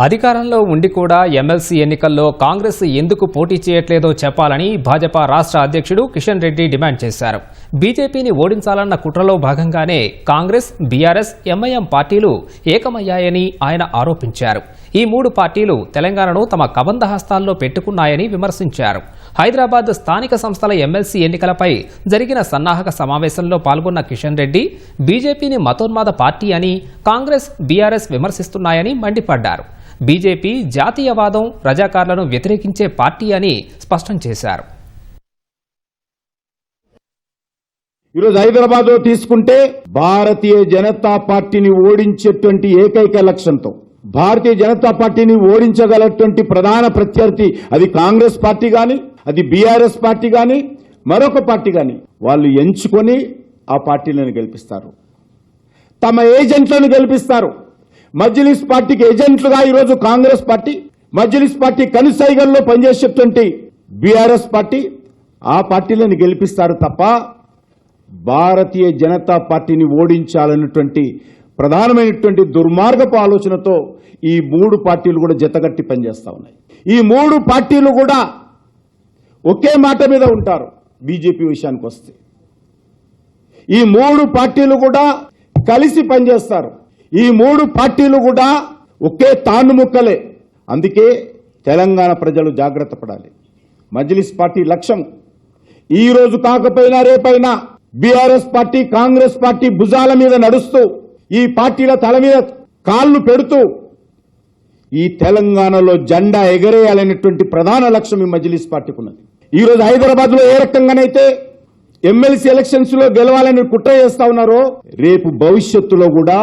అధికారంలో ఉండి కూడా ఎమ్మెల్సీ ఎన్నికల్లో కాంగ్రెస్ ఎందుకు పోటీ చేయట్లేదో చెప్పాలని భాజపా రాష్ట్ర అధ్యక్షుడు కిషన్ రెడ్డి డిమాండ్ చేశారు. బీజేపీని ఓడించాలన్న కుట్రలో భాగంగానే కాంగ్రెస్ బీఆర్ఎస్ ఎంఐఎం పార్టీలు ఏకమయ్యాయని ఆయన ఆరోపించారు. ఈ మూడు పార్టీలు తెలంగాణను తమ కబంధ హస్తాల్లో పెట్టుకున్నాయని విమర్శించారు. హైదరాబాద్ స్థానిక సంస్థల ఎమ్మెల్సీ ఎన్నికలపై జరిగిన సన్నాహక సమావేశంలో పాల్గొన్న కిషన్ రెడ్డి బీజేపీని మతోన్మాద పార్టీ అని కాంగ్రెస్ బీఆర్ఎస్ విమర్శిస్తున్నాయని మండిపడ్డారు. బీజేపీ జాతీయవాదం రజాకార్లను వ్యతిరేకించే పార్టీ అని స్పష్టం చేశారు. ఈరోజు హైదరాబాద్లో తీసుకుంటే భారతీయ జనతా పార్టీని ఓడించేటువంటి ఏకైక లక్ష్యంతో భారతీయ జనతా పార్టీని ఓడించగలటువంటి ప్రధాన ప్రత్యర్థి అది కాంగ్రెస్ పార్టీ గాని అది బీఆర్ఎస్ పార్టీ గాని మరొక పార్టీ గాని వాళ్ళు ఎంచుకొని ఆ పార్టీలను గెలిపిస్తారు. తమ ఏజెంట్లను గెలిపిస్తారు. మజ్లిస్ పార్టీకి ఏజెంట్లుగా ఈరోజు కాంగ్రెస్ పార్టీ మజ్లిస్ పార్టీ కనుసైగల్లో పనిచేసేటువంటి బీఆర్ఎస్ పార్టీ ఆ పార్టీలను గెలిపిస్తారు తప్ప భారతీయ జనతా పార్టీని ఓడించాలన్నటువంటి ప్రధానమైనటువంటి దుర్మార్గపు ఆలోచనతో ఈ మూడు పార్టీలు కూడా జతగట్టి పనిచేస్తా ఉన్నాయి. ఈ మూడు పార్టీలు కూడా ఒకే మాట మీద ఉంటారు బీజేపీ విషయానికి వస్తే ఈ మూడు పార్టీలు కూడా కలిసి పనిచేస్తారు. ఈ మూడు పార్టీలు కూడా ఒకే తాను ముక్కలే అందుకే తెలంగాణ ప్రజలు జాగ్రత్త పడాలి. మజ్లిస్ పార్టీ లక్ష్యం. ఈ రోజు కాకపోయినా రేపైనా బీఆర్ఎస్ పార్టీ కాంగ్రెస్ పార్టీ భుజాల మీద నడుస్తూ ఈ పార్టీల తల మీద కాళ్ళు పెడుతూ ఈ తెలంగాణలో జెండా ఎగరేయాలనేటువంటి ప్రధాన లక్ష్యం ఈ మజ్లిస్ పార్టీకి ఉన్నది ఈ రోజు హైదరాబాద్లో ఏ రకంగానైతే ఎమ్మెల్సీ ఎలక్షన్స్లో గెలవాలని కుట్ర చేస్తా ఉన్నారో రేపు భవిష్యత్తులో కూడా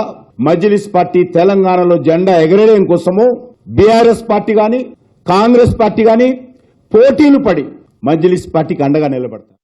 మజ్లిస్ పార్టీ తెలంగాణలో జెండా ఎగరేయడం కోసము బీఆర్ఎస్ పార్టీ గాని కాంగ్రెస్ పార్టీ గాని పోటీలు పడి మజ్లిస్ పార్టీకి అండగా నిలబడతారు.